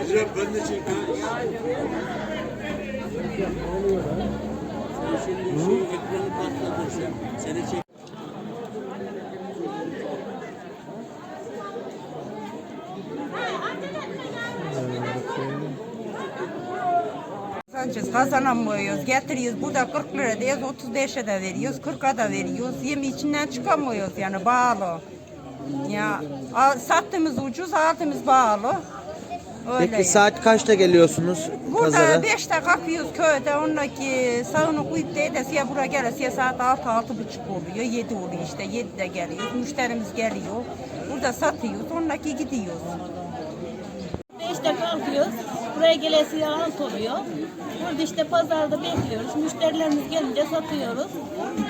Recep ben de çek. Sen şimdi şu ekranı patladın sen. Seni çek. Kazancız kazanamıyoruz. Getiriyoruz. Burada 40 lira diyoruz. 35'e de veriyoruz. 40'a da veriyoruz. Yemi içinden çıkamıyoruz yani bağlı. Ya al- sattığımız ucuz, aldığımız bağlı. Öyle Peki saat kaçta geliyorsunuz Burada pazara? 5'te kalkıyoruz köyde. Ondaki sağını kuyup da edesiye buraya gelesiye saat 6 altı buçuk oluyor. 7 oluyor işte. 7'de geliyoruz. Müşterimiz geliyor. Burada satıyoruz. Ondaki gidiyoruz. Beşte kalkıyoruz. Buraya gelesi alt oluyor. Burada işte pazarda bekliyoruz. Müşterilerimiz gelince satıyoruz.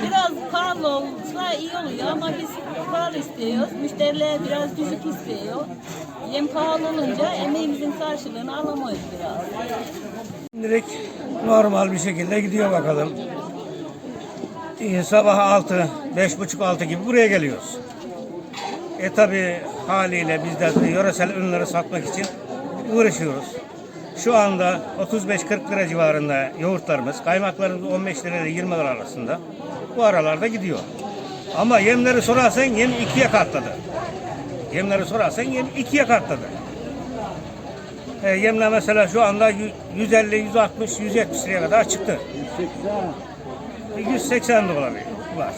Biraz pahalı olsa iyi oluyor ama biz pahalı istiyoruz. Müşteriler biraz düşük istiyor. Yem pahalı olunca emeğimizin karşılığını alamayız biraz. Direkt normal bir şekilde gidiyor bakalım. Sabah 6, beş buçuk altı gibi buraya geliyoruz. E tabi haliyle biz de yöresel ürünleri satmak için uğraşıyoruz. Şu anda 35-40 lira civarında yoğurtlarımız, kaymaklarımız 15 lira ile 20 lira arasında. Bu aralarda gidiyor. Ama yemleri sorarsan yem ikiye katladı. Yemleri sorarsan yem ikiye katladı. E, yemle mesela şu anda yü- 150, 160, 170 liraya kadar çıktı. 180. 180 de olabilir. Var.